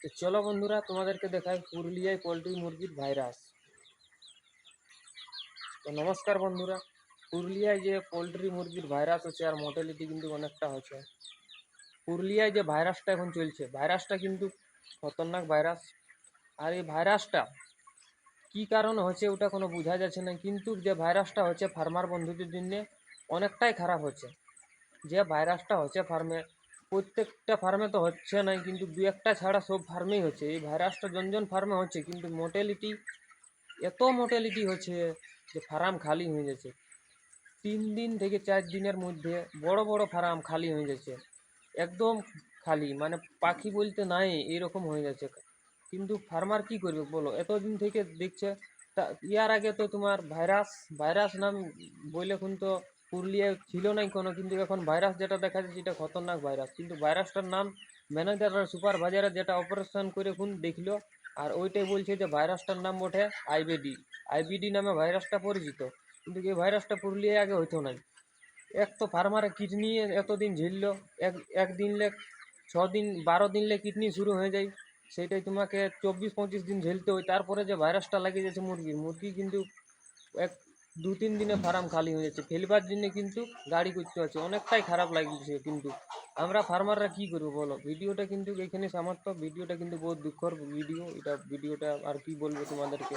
তো চলো বন্ধুরা, তোমাদেরকে দেখাই পুরুলিয়ায় পোলট্রি মুরগির ভাইরাস তো নমস্কার বন্ধুরা, পুরুলিয়ায় যে পোলট্রি মুরগির ভাইরাস হচ্ছে আর মোর্টালিটি কিন্তু অনেকটা হচ্ছে। পুরুলিয়ায় যে ভাইরাসটা এখন চলছে ভাইরাসটা কিন্তু খতরনাক ভাইরাস আর এই ভাইরাসটা কী কারণ হচ্ছে ওটা কোনো বোঝা যাচ্ছে না, কিন্তু যে ভাইরাসটা হচ্ছে ফার্মার বন্ধুদের জন্য অনেকটাই খারাপ হচ্ছে। যে ভাইরাসটা হচ্ছে ফার্মে প্রত্যেকটা ফার্মে তো হচ্ছে না, কিন্তু দু একটা ছাড়া সব ফার্মেই হচ্ছে। এই ভাইরাসটা জন জন ফার্মে হচ্ছে, কিন্তু মোর্টালিটি এত মোর্টালিটি হচ্ছে যে ফার্ম খালি হয়ে যাচ্ছে। তিন দিন থেকে চার দিনের মধ্যে বড় বড় ফার্ম খালি হয়ে যাচ্ছে। একদম খালি মানে পাখি বলতে নাই এরকম হয়ে যাচ্ছে। কিন্তু ফার্মার কি করবে বলো? এতদিন থেকে দেখছে, তা ইয়ার আগে তো তোমার ভাইরাস ভাইরাস নাম বলে এখন তো পুরুলিয়ায় ছিল নাই কোনো, কিন্তু এখন ভাইরাস যেটা দেখা যাচ্ছে এটা খতরনাক ভাইরাস কিন্তু ভাইরাসটার নাম ম্যানেজার আর সুপারভাইজার যেটা অপারেশন করে এখন দেখল, আর ওইটাই বলছে যে ভাইরাসটার নাম ওঠে আইবিডি আইবিডি নামে ভাইরাসটা পরিচিত, কিন্তু এই ভাইরাসটা পুরুলিয়ায় আগে হইতো নাই। এক তো ফার্মারে কিডনি এতদিন ঝিললো, এক, একদিন লে ছ দিন বারো দিন লে কিডনি শুরু হয়ে যায়, সেইটাই তোমাকে চব্বিশ পঁচিশ দিন ঝেলতে হয়। তারপরে যে ভাইরাসটা লাগিয়ে যাচ্ছে মুরগির মুরগি কিন্তু এক দু তিন দিনে ফার্ম খালি হয়ে যাচ্ছে। ফেলবার জন্য কিন্তু গাড়ি করতে হচ্ছে। অনেকটাই খারাপ লাগছে কিন্তু। আমরা ফার্মাররা কি করব বলো? ভিডিওটা কিন্তু এখানে সামর্থ্য ভিডিওটা কিন্তু বহুত দুঃখর ভিডিও এটা ভিডিওটা আর কি বলব তোমাদেরকে?